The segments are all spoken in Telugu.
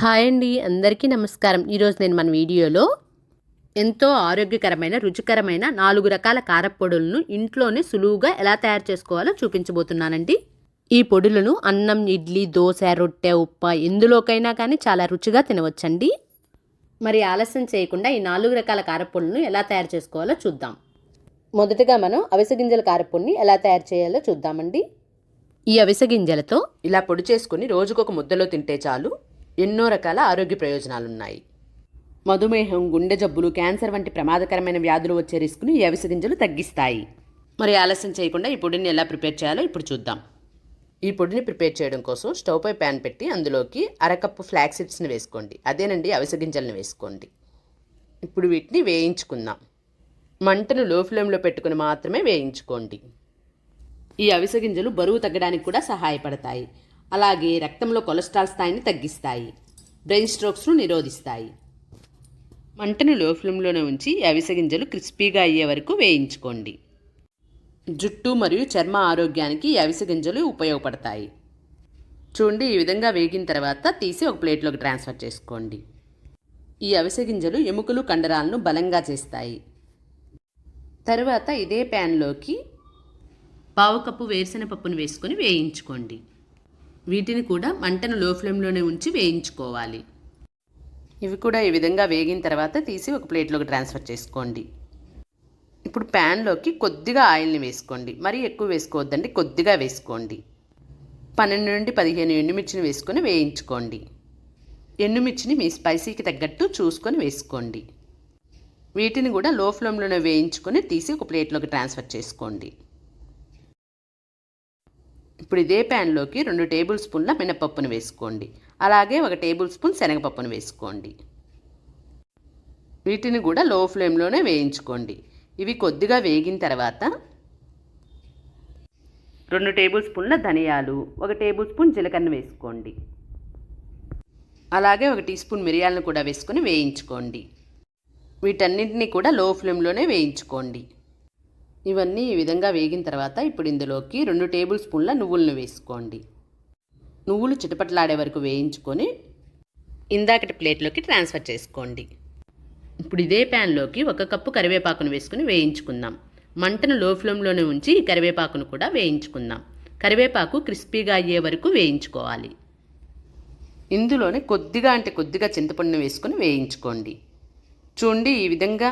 హాయ్ అండి అందరికీ నమస్కారం. ఈరోజు నేను మన వీడియోలో ఎంతో ఆరోగ్యకరమైన రుచికరమైన నాలుగు రకాల కారపొడులను ఇంట్లోనే సులువుగా ఎలా తయారు చేసుకోవాలో చూపించబోతున్నానండి. ఈ పొడులను అన్నం ఇడ్లీ దోశ రొట్టె ఉప్ప ఎందులోకైనా కానీ చాలా రుచిగా తినవచ్చండి. మరి ఆలస్యం చేయకుండా ఈ నాలుగు రకాల కారపొడులను ఎలా తయారు చేసుకోవాలో చూద్దాం. మొదటగా మనం అవిసె గింజల కారపొడిని ఎలా తయారు చేయాలో చూద్దామండి. ఈ అవిసె గింజలతో ఇలా పొడి చేసుకుని రోజుకొక ముద్దలో తింటే చాలు. ఎన్నో రకాల ఆరోగ్య ప్రయోజనాలు ఉన్నాయి మధుమేహం గుండె జబ్బులు క్యాన్సర్ వంటి ప్రమాదకరమైన వ్యాధులు వచ్చే రిస్క్ను ఈ అవిసె గింజలు తగ్గిస్తాయి. మరి ఆలస్యం చేయకుండా ఈ పొడిని ఎలా ప్రిపేర్ చేయాలో ఇప్పుడు చూద్దాం. ఈ పొడిని ప్రిపేర్ చేయడం కోసం స్టవ్పై ప్యాన్ పెట్టి అందులోకి అరకప్పు ఫ్లాక్ సీడ్స్ని వేసుకోండి. అదేనండి అవిసె గింజలను వేసుకోండి. ఇప్పుడు వీటిని వేయించుకుందాం. మంటను లో ఫ్లేమ్లో పెట్టుకుని మాత్రమే వేయించుకోండి. ఈ అవిసె గింజలు బరువు తగ్గడానికి కూడా సహాయపడతాయి. అలాగే రక్తంలో కొలెస్ట్రాల్ స్థాయిని తగ్గిస్తాయి. బ్రెయిన్ స్ట్రోక్స్ను నిరోధిస్తాయి. మంటను లో ఫ్లేమ్లోనే ఉంచి అవిసె గింజలు క్రిస్పీగా అయ్యే వరకు వేయించుకోండి. జుట్టు మరియు చర్మ ఆరోగ్యానికి ఈ అవిసె గింజలు ఉపయోగపడతాయి. చూడండి ఈ విధంగా వేగిన తర్వాత తీసి ఒక ప్లేట్లోకి ట్రాన్స్ఫర్ చేసుకోండి. ఈ అవిసె గింజలు ఎముకలు కండరాలను బలంగా చేస్తాయి. తరువాత ఇదే ప్యాన్లోకి పావు కప్పు వేరుశెనపప్పును వేసుకొని వేయించుకోండి. వీటిని కూడా మంటను లో ఫ్లేమ్లోనే ఉంచి వేయించుకోవాలి. ఇవి కూడా ఈ విధంగా వేగిన తర్వాత తీసి ఒక ప్లేట్లోకి ట్రాన్స్ఫర్ చేసుకోండి. ఇప్పుడు ప్యాన్లోకి కొద్దిగా ఆయిల్ని వేసుకోండి. మరీ ఎక్కువ వేసుకోవద్దండి కొద్దిగా వేసుకోండి. పన్నెండు నుండి పదిహేను ఎండుమిర్చిని వేసుకొని వేయించుకోండి. ఎండుమిర్చిని మీ స్పైసీకి తగ్గట్టు చూసుకొని వేసుకోండి. వీటిని కూడా లో ఫ్లేమ్లోనే వేయించుకొని తీసి ఒక ప్లేట్లోకి ట్రాన్స్ఫర్ చేసుకోండి. ఇప్పుడు ఇదే ప్యాన్లోకి రెండు టేబుల్ స్పూన్ల మినపప్పును వేసుకోండి. అలాగే ఒక టేబుల్ స్పూన్ శనగపప్పును వేసుకోండి. వీటిని కూడా లో ఫ్లేమ్లోనే వేయించుకోండి. ఇవి కొద్దిగా వేగిన తర్వాత రెండు టేబుల్ స్పూన్ల ధనియాలు ఒక టేబుల్ స్పూన్ జీలకర్ర వేసుకోండి. అలాగే ఒక టీ స్పూన్ మిరియాలను కూడా వేసుకొని వేయించుకోండి. వీటన్నింటినీ కూడా లో ఫ్లేమ్లోనే వేయించుకోండి. ఇవన్నీ ఈ విధంగా వేగిన తర్వాత ఇప్పుడు ఇందులోకి రెండు టేబుల్ స్పూన్ల నువ్వులను వేసుకోండి. నువ్వులు చిటపట్లాడే వరకు వేయించుకొని ఇందాకటి ప్లేట్లోకి ట్రాన్స్ఫర్ చేసుకోండి. ఇప్పుడు ఇదే ప్యాన్లోకి ఒక కప్పు కరివేపాకును వేసుకుని వేయించుకుందాం. మంటను లో ఫ్లేమ్లోనే ఉంచి ఈ కరివేపాకును కూడా వేయించుకుందాం. కరివేపాకు క్రిస్పీగా అయ్యే వరకు వేయించుకోవాలి. ఇందులోనే కొద్దిగా అంటే కొద్దిగా చింతపండును వేసుకొని వేయించుకోండి. చూడండి ఈ విధంగా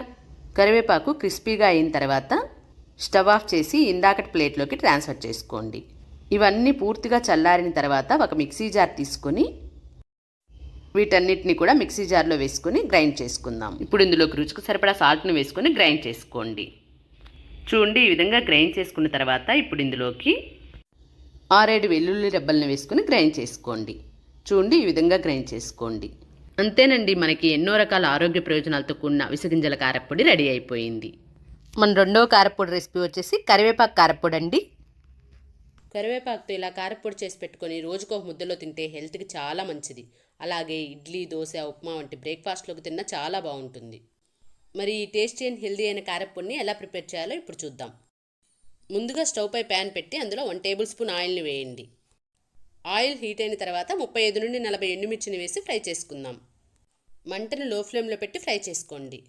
కరివేపాకు క్రిస్పీగా అయిన తర్వాత స్టవ్ ఆఫ్ చేసి ఇందాకటి ప్లేట్లోకి ట్రాన్స్ఫర్ చేసుకోండి. ఇవన్నీ పూర్తిగా చల్లారిన తర్వాత ఒక మిక్సీ జార్ తీసుకొని వీటన్నిటిని కూడా మిక్సీ జార్లో వేసుకొని గ్రైండ్ చేసుకుందాం. ఇప్పుడు ఇందులోకి రుచికి సరిపడా సాల్ట్ని వేసుకొని గ్రైండ్ చేసుకోండి. చూడండి ఈ విధంగా గ్రైండ్ చేసుకున్న తర్వాత ఇప్పుడు ఇందులోకి ఆరేడు వెల్లుల్లి రెబ్బలను వేసుకొని గ్రైండ్ చేసుకోండి. చూడండి ఈ విధంగా గ్రైండ్ చేసుకోండి. అంతేనండి మనకి ఎన్నో రకాల ఆరోగ్య ప్రయోజనాలతో కూడిన విసగింజల కారప్పొడి రెడీ అయిపోయింది. మన రెండో కారపొడి రెసిపీ వచ్చేసి కరివేపాకు కారపొడి అండి కరివేపాకుతో ఇలా కారపొడి చేసి పెట్టుకొని రోజుకు ఒక ముద్దలో తింటే హెల్త్కి చాలా మంచిది. అలాగే ఇడ్లీ దోశ ఉప్మా వంటి బ్రేక్ఫాస్ట్లోకి తిన్నా చాలా బాగుంటుంది. మరి ఈ టేస్టీ అండ్ హెల్దీ అయిన కారపొడిని ఎలా ప్రిపేర్ చేయాలో ఇప్పుడు చూద్దాం. ముందుగా స్టవ్ పై ప్యాన్ పెట్టి అందులో వన్ టేబుల్ స్పూన్ ఆయిల్ని వేయండి. ఆయిల్ హీట్ అయిన తర్వాత ముప్పై ఐదు నుండి నలభై ఎండుమిర్చిని వేసి ఫ్రై చేసుకుందాం. మంటను లో ఫ్లేమ్లో పెట్టి ఫ్రై చేసుకోండి.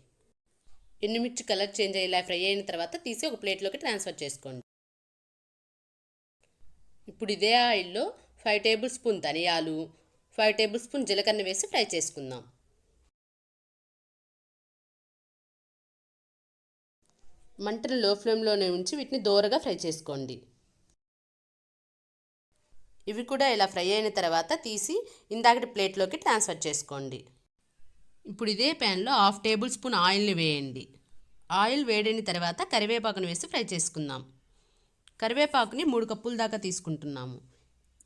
ఎండుమిర్చి కలర్ చేంజ్ అయ్యేలా ఫ్రై అయిన తర్వాత తీసి ఒక ప్లేట్లోకి ట్రాన్స్ఫర్ చేసుకోండి. ఇప్పుడు ఇదే ఆయిల్లో ఫైవ్ టేబుల్ స్పూన్ ధనియాలు ఫైవ్ టేబుల్ స్పూన్ జీలకర్ర వేసి ఫ్రై చేసుకుందాం. మంటను లో ఫ్లేమ్లోనే ఉంచి వీటిని దోరగా ఫ్రై చేసుకోండి. ఇవి కూడా ఇలా ఫ్రై అయిన తర్వాత తీసి ఇందాకటి ప్లేట్లోకి ట్రాన్స్ఫర్ చేసుకోండి. ఇప్పుడు ఇదే ప్యాన్లో హాఫ్ టేబుల్ స్పూన్ ఆయిల్ని వేయండి. ఆయిల్ వేడైన తర్వాత కరివేపాకును వేసి ఫ్రై చేసుకుందాం. కరివేపాకుని మూడు కప్పుల దాకా తీసుకుంటున్నాము.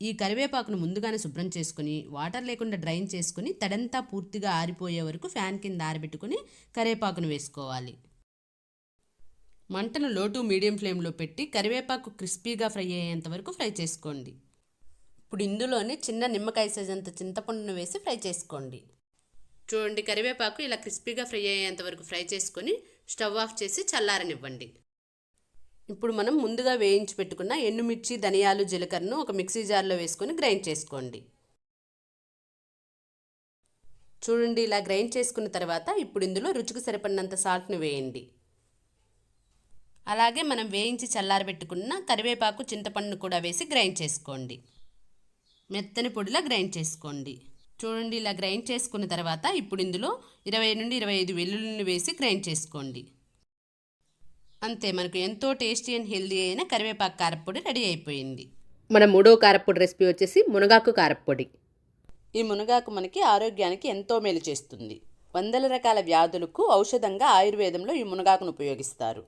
ఈ కరివేపాకును ముందుగానే శుభ్రం చేసుకుని వాటర్ లేకుండా డ్రైన్ చేసుకుని తడంతా పూర్తిగా ఆరిపోయే వరకు ఫ్యాన్ కింద ఆరబెట్టుకుని కరివేపాకును వేసుకోవాలి. మంటను లోటు మీడియం ఫ్లేమ్లో పెట్టి కరివేపాకు క్రిస్పీగా ఫ్రై అయ్యేంత వరకు ఫ్రై చేసుకోండి. ఇప్పుడు ఇందులోనే చిన్న నిమ్మకాయ సైజ్ అంత చింతపండును వేసి ఫ్రై చేసుకోండి. చూడండి కరివేపాకు ఇలా క్రిస్పీగా ఫ్రై అయ్యేంత వరకు ఫ్రై చేసుకొని స్టవ్ ఆఫ్ చేసి చల్లారనివ్వండి. ఇప్పుడు మనం ముందుగా వేయించి పెట్టుకున్న ఎండుమిర్చి ధనియాలు జీలకర్రను ఒక మిక్సీ జార్లో వేసుకొని గ్రైండ్ చేసుకోండి. చూడండి ఇలా గ్రైండ్ చేసుకున్న తర్వాత ఇప్పుడు ఇందులో రుచికి సరిపడినంత సాల్ట్ని వేయండి. అలాగే మనం వేయించి చల్లారబెట్టుకున్న కరివేపాకు చింతపండును కూడా వేసి గ్రైండ్ చేసుకోండి. మెత్తని పొడిలా గ్రైండ్ చేసుకోండి. చూడండి ఇలా గ్రైండ్ చేసుకున్న తర్వాత ఇప్పుడు ఇందులో ఇరవై నుండి ఇరవై ఐదు వెల్లుల్లిని వేసి గ్రైండ్ చేసుకోండి. అంతే మనకు ఎంతో టేస్టీ అండ్ హెల్దీ అయిన కరివేపాకు కారప్పొడి రెడీ అయిపోయింది. మన మూడో కారప్పొడి రెసిపీ వచ్చేసి మునగాకు కారప్పొడి ఈ మునగాకు మనకి ఆరోగ్యానికి ఎంతో మేలు చేస్తుంది. వందల రకాల వ్యాధులకు ఔషధంగా ఆయుర్వేదంలో ఈ మునగాకును ఉపయోగిస్తారు.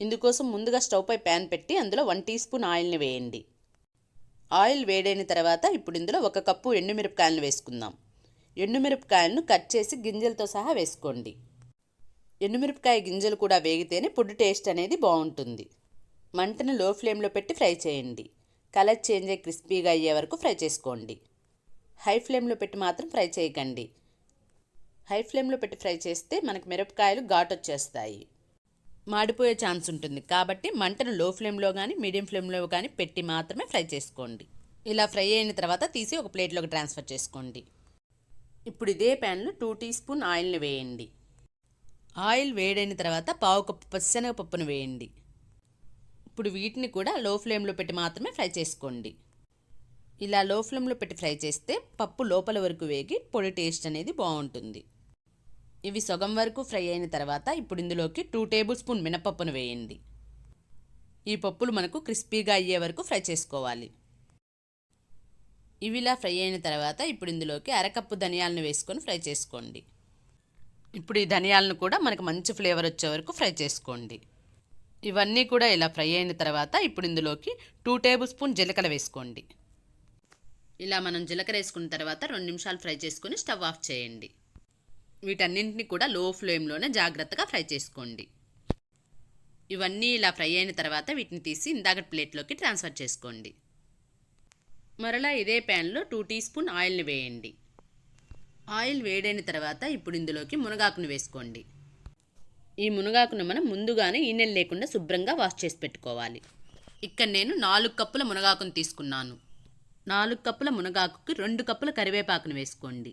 ఇందుకోసం ముందుగా స్టవ్ పై ప్యాన్ పెట్టి అందులో వన్ టీ స్పూన్ ఆయిల్ని వేయండి. ఆయిల్ వేడైన తర్వాత ఇప్పుడు ఇందులో ఒక కప్పు ఎండుమిరపకాయలను వేసుకుందాం. ఎండుమిరపకాయలను కట్ చేసి గింజలతో సహా వేసుకోండి. ఎండుమిరపకాయ గింజలు కూడా వేగితేనే పొడి టేస్ట్ అనేది బాగుంటుంది. మంటను లో ఫ్లేమ్లో పెట్టి ఫ్రై చేయండి. కలర్ చేంజ్ అయ్యి క్రిస్పీగా అయ్యే వరకు ఫ్రై చేసుకోండి. హై ఫ్లేమ్లో పెట్టి మాత్రం ఫ్రై చేయకండి. హై ఫ్లేమ్లో పెట్టి ఫ్రై చేస్తే మనకు మిరపకాయలు ఘాటు వచ్చేస్తాయి. మాడిపోయే ఛాన్స్ ఉంటుంది. కాబట్టి మంటను లో ఫ్లేమ్లో కానీ మీడియం ఫ్లేమ్లో కానీ పెట్టి మాత్రమే ఫ్రై చేసుకోండి. ఇలా ఫ్రై అయిన తర్వాత తీసి ఒక ప్లేట్లోకి ట్రాన్స్ఫర్ చేసుకోండి. ఇప్పుడు ఇదే ప్యాన్లో టూ టీ స్పూన్ ఆయిల్ని వేయండి. ఆయిల్ వేడైన తర్వాత పావు కప్పు పచ్చనగపప్పును వేయండి. ఇప్పుడు వీటిని కూడా లో ఫ్లేమ్లో పెట్టి మాత్రమే ఫ్రై చేసుకోండి. ఇలా లో ఫ్లేమ్లో పెట్టి ఫ్రై చేస్తే పప్పు లోపల వరకు వేగి పొడి టేస్ట్ అనేది బాగుంటుంది. ఇవి సగం వరకు ఫ్రై అయిన తర్వాత ఇప్పుడు ఇందులోకి టూ టేబుల్ స్పూన్ మినపప్పును వేయండి. ఈ పప్పులు మనకు క్రిస్పీగా అయ్యే వరకు ఫ్రై చేసుకోవాలి. ఇవిలా ఫ్రై అయిన తర్వాత ఇప్పుడు ఇందులోకి అరకప్పు ధనియాలను వేసుకొని ఫ్రై చేసుకోండి. ఇప్పుడు ఈ ధనియాలను కూడా మనకు మంచి ఫ్లేవర్ వచ్చే వరకు ఫ్రై చేసుకోండి. ఇవన్నీ కూడా ఇలా ఫ్రై అయిన తర్వాత ఇప్పుడు ఇందులోకి టూ టేబుల్ స్పూన్ జీలకర్ర వేసుకోండి. ఇలా మనం జీలకర్ర వేసుకున్న తర్వాత రెండు నిమిషాలు ఫ్రై చేసుకొని స్టవ్ ఆఫ్ చేయండి. వీటన్నింటిని కూడా లో ఫ్లేమ్లోనే జాగ్రత్తగా ఫ్రై చేసుకోండి. ఇవన్నీ ఇలా ఫ్రై అయిన తర్వాత వీటిని తీసి ఇందాక ప్లేట్లోకి ట్రాన్స్ఫర్ చేసుకోండి. మరలా ఇదే ప్యాన్లో టూ టీ స్పూన్ ఆయిల్ని వేయండి. ఆయిల్ వేడైన తర్వాత ఇప్పుడు ఇందులోకి మునగాకును వేసుకోండి. ఈ మునగాకును మనం ముందుగానే ఈనెలు లేకుండా శుభ్రంగా వాష్ చేసి పెట్టుకోవాలి. ఇక్కడ నేను నాలుగు కప్పుల మునగాకును తీసుకున్నాను. నాలుగు కప్పుల మునగాకుకి రెండు కప్పుల కరివేపాకును వేసుకోండి.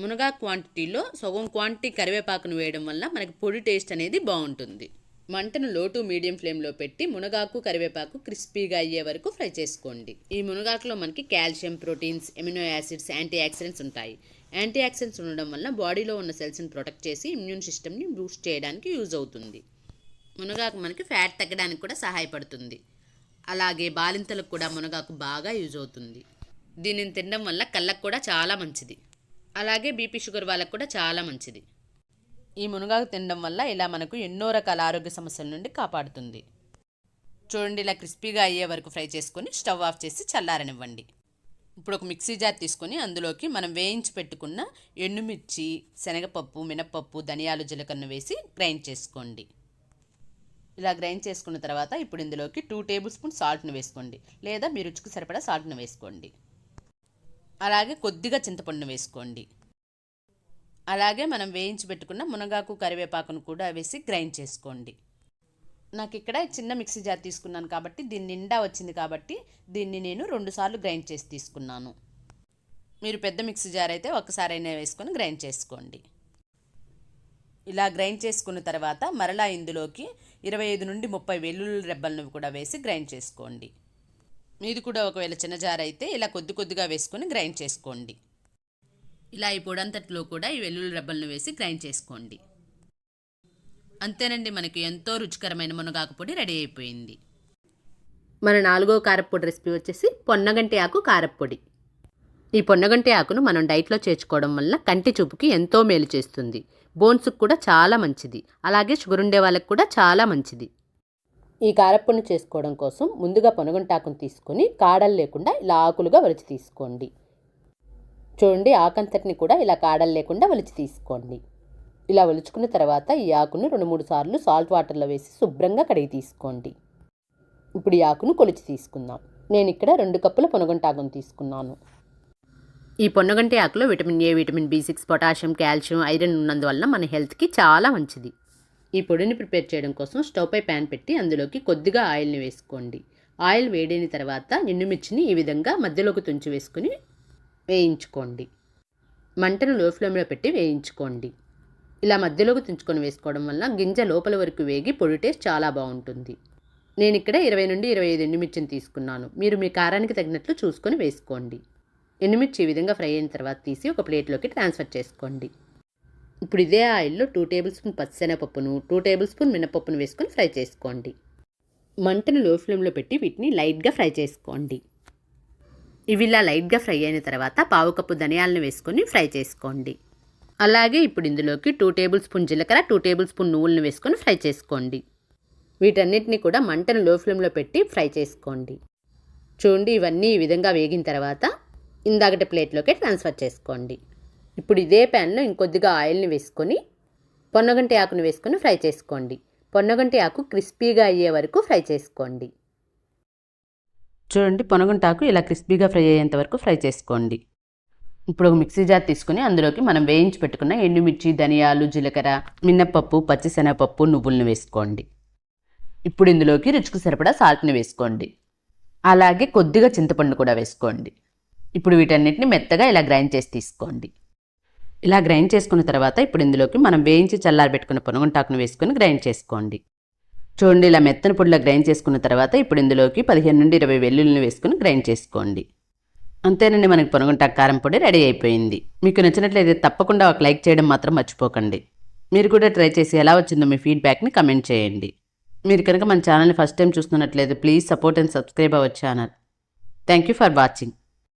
మునగా క్వాంటిటీలో సగం క్వాంటిటీ కరివేపాకును వేయడం వల్ల మనకి పొడి టేస్ట్ అనేది బాగుంటుంది. మంటను లోటు మీడియం ఫ్లేమ్లో పెట్టి మునగాకు కరివేపాకు క్రిస్పీగా అయ్యే వరకు ఫ్రై చేసుకోండి. ఈ మునగాకులో మనకి calcium proteins amino acids antioxidants ఉంటాయి. యాంటీ ఆక్సిడెంట్స్ ఉండడం వల్ల బాడీలో ఉన్న సెల్స్ని ప్రొటెక్ట్ చేసి ఇమ్యూన్ సిస్టమ్ని బూస్ట్ చేయడానికి యూజ్ అవుతుంది. మునగాకు మనకి ఫ్యాట్ తగ్గడానికి కూడా సహాయపడుతుంది. అలాగే బాలింతలకు కూడా మునగాకు బాగా యూజ్ అవుతుంది. దీనిని తినడం వల్ల కళ్ళకు కూడా చాలా మంచిది. అలాగే బీపీ షుగర్ వాళ్ళకు కూడా చాలా మంచిది. ఈ మునగాకు తినడం వల్ల ఇలా మనకు ఎన్నో రకాల ఆరోగ్య సమస్యల నుండి కాపాడుతుంది. చూడండి ఇలా క్రిస్పీగా అయ్యే వరకు ఫ్రై చేసుకొని స్టవ్ ఆఫ్ చేసి చల్లారనివ్వండి. ఇప్పుడు ఒక మిక్సీ జార్ తీసుకొని అందులోకి మనం వేయించి పెట్టుకున్న ఎండుమిర్చి శనగపప్పు మినపప్పు ధనియాలు జీలకర్ర వేసి గ్రైండ్ చేసుకోండి. ఇలా గ్రైండ్ చేసుకున్న తర్వాత ఇప్పుడు ఇందులోకి టూ టేబుల్ స్పూన్ సాల్ట్ను వేసుకోండి. లేదా మీ రుచికి సరిపడా సాల్ట్ను వేసుకోండి. అలాగే కొద్దిగా చింతపండు వేసుకోండి. అలాగే మనం వేయించి పెట్టుకున్న మునగాకు కరివేపాకును కూడా వేసి గ్రైండ్ చేసుకోండి. నాకు ఇక్కడ చిన్న మిక్సీ జార్ తీసుకున్నాను కాబట్టి దీని నిండా వచ్చింది కాబట్టి దీన్ని నేను రెండుసార్లు గ్రైండ్ చేసి తీసుకున్నాను. మీరు పెద్ద మిక్సీ జార్ అయితే ఒక్కసారైనా వేసుకొని గ్రైండ్ చేసుకోండి. ఇలా గ్రైండ్ చేసుకున్న తర్వాత మరలా ఇందులోకి ఇరవై ఐదు నుండి ముప్పై వెల్లుల్లి రెబ్బలను కూడా వేసి గ్రైండ్ చేసుకోండి. మీది కూడా ఒకవేళ చిన్న జార్ అయితే ఇలా కొద్ది కొద్దిగా వేసుకొని గ్రైండ్ చేసుకోండి. ఇలా ఈ పొడంతట్లో కూడా ఈ వెల్లుల్లి రెబ్బలను వేసి గ్రైండ్ చేసుకోండి. అంతేనండి మనకి ఎంతో రుచికరమైన మునగాకు పొడి రెడీ అయిపోయింది. మన నాలుగో కారప్పొడి రెసిపీ వచ్చేసి పొన్నగంటి ఆకు కారప్పొడి ఈ పొన్నగంటి ఆకును మనం డైట్లో చేర్చుకోవడం వల్ల కంటి చూపుకి ఎంతో మేలు చేస్తుంది. బోన్స్కి కూడా చాలా మంచిది. అలాగే షుగర్ ఉండే వాళ్ళకి కూడా చాలా మంచిది. ఈ కారప్పొడిని చేసుకోవడం కోసం ముందుగా పొనగంటాకును తీసుకొని కాడలు లేకుండా ఇలా ఆకులుగా వలిచి తీసుకోండి. చూడండి ఆకంతటిని కూడా ఇలా కాడలు లేకుండా వలిచి తీసుకోండి. ఇలా ఒలుచుకున్న తర్వాత ఈ ఆకును రెండు మూడు సార్లు సాల్ట్ వాటర్లో వేసి శుభ్రంగా కడిగి తీసుకోండి. ఇప్పుడు ఈ ఆకును కొలిచి తీసుకుందాం. నేను ఇక్కడ రెండు కప్పుల పొనగంటాకును తీసుకున్నాను. ఈ పొన్నగంటి ఆకులో vitamin A vitamin B six potassium calcium iron ఉన్నందువల్ల మన హెల్త్కి చాలా మంచిది. ఈ పొడిని ప్రిపేర్ చేయడం కోసం స్టవ్ పై ప్యాన్ పెట్టి అందులోకి కొద్దిగా ఆయిల్ని వేసుకోండి. ఆయిల్ వేడైన తర్వాత ఎండుమిర్చిని ఈ విధంగా మధ్యలోకి తుంచి వేసుకుని వేయించుకోండి. మంటను లో ఫ్లేమ్లో పెట్టి వేయించుకోండి. ఇలా మధ్యలోకి తుంచుకొని వేసుకోవడం వల్ల గింజ లోపల వరకు వేగి పొడి టేస్ట్ చాలా బాగుంటుంది. నేను ఇక్కడ ఇరవై నుండి ఇరవై ఐదు ఎండుమిర్చిని తీసుకున్నాను. మీరు మీ కారానికి తగినట్లు చూసుకొని వేసుకోండి. ఎండుమిర్చి ఈ విధంగా ఫ్రై అయిన తర్వాత తీసి ఒక ప్లేట్లోకి ట్రాన్స్ఫర్ చేసుకోండి. ఇప్పుడు ఇదే ఆయిల్లో టూ టేబుల్ స్పూన్ పచ్చిశనగపప్పును టూ టేబుల్ స్పూన్ మినపప్పును వేసుకొని ఫ్రై చేసుకోండి. మంటను లో ఫ్లేమ్లో పెట్టి వీటిని లైట్గా ఫ్రై చేసుకోండి. ఇవి ఇలా లైట్గా ఫ్రై అయిన తర్వాత పావు కప్పు ధనియాలను వేసుకొని ఫ్రై చేసుకోండి. అలాగే ఇప్పుడు ఇందులోకి టూ టేబుల్ స్పూన్ జీలకర్ర టూ టేబుల్ స్పూన్ నువ్వులను వేసుకొని ఫ్రై చేసుకోండి. వీటన్నిటిని కూడా మంటను లో ఫ్లేమ్లో పెట్టి ఫ్రై చేసుకోండి. చూడండి ఇవన్నీ ఈ విధంగా వేగిన తర్వాత ఇందాకటి ప్లేట్లోకి ట్రాన్స్ఫర్ చేసుకోండి. ఇప్పుడు ఇదే ప్యాన్లో ఇంకొద్దిగా ఆయిల్ని వేసుకొని పొన్నగంటి ఆకును వేసుకొని ఫ్రై చేసుకోండి. పొన్నగంటి ఆకు క్రిస్పీగా అయ్యే వరకు ఫ్రై చేసుకోండి. చూడండి పొనగుంటాకు ఇలా క్రిస్పీగా ఫ్రై అయ్యేంత వరకు ఫ్రై చేసుకోండి. ఇప్పుడు ఒక మిక్సీ జార్ తీసుకుని అందులోకి మనం వేయించి పెట్టుకున్న ఎండుమిర్చి ధనియాలు జీలకర్ర మినప్పప్పు పచ్చిశనగపప్పు నువ్వులను వేసుకోండి. ఇప్పుడు ఇందులోకి రుచికి సరిపడా సాల్ట్ని వేసుకోండి. అలాగే కొద్దిగా చింతపండు కూడా వేసుకోండి. ఇప్పుడు వీటన్నిటిని మెత్తగా ఇలా గ్రైండ్ చేసి తీసుకోండి. ఇలా గ్రైండ్ చేసుకున్న తర్వాత ఇప్పుడు ఇందులోకి మనం వేయించి చల్లారబెట్టుకున్న పొనగుంటాకును వేసుకొని గ్రైండ్ చేసుకోండి. చూడండి ఇలా మెత్తని పొడిలా గ్రైండ్ చేసుకున్న తర్వాత ఇప్పుడు ఇందులోకి పదిహేను నుండి ఇరవై వెల్లుల్లిని వేసుకుని గ్రైండ్ చేసుకోండి. అంతేనండి మనకి పొనగుంట కారం పొడి రెడీ అయిపోయింది. మీకు నచ్చినట్లయితే తప్పకుండా ఒక లైక్ చేయడం మాత్రం మర్చిపోకండి. మీరు కూడా ట్రై చేసి ఎలా వచ్చిందో మీ ఫీడ్బ్యాక్ని కమెంట్ చేయండి. మీరు కనుక మన ఛానల్ని ఫస్ట్ టైం చూస్తున్నట్లయితే please support and subscribe our channel. Thank you for watching.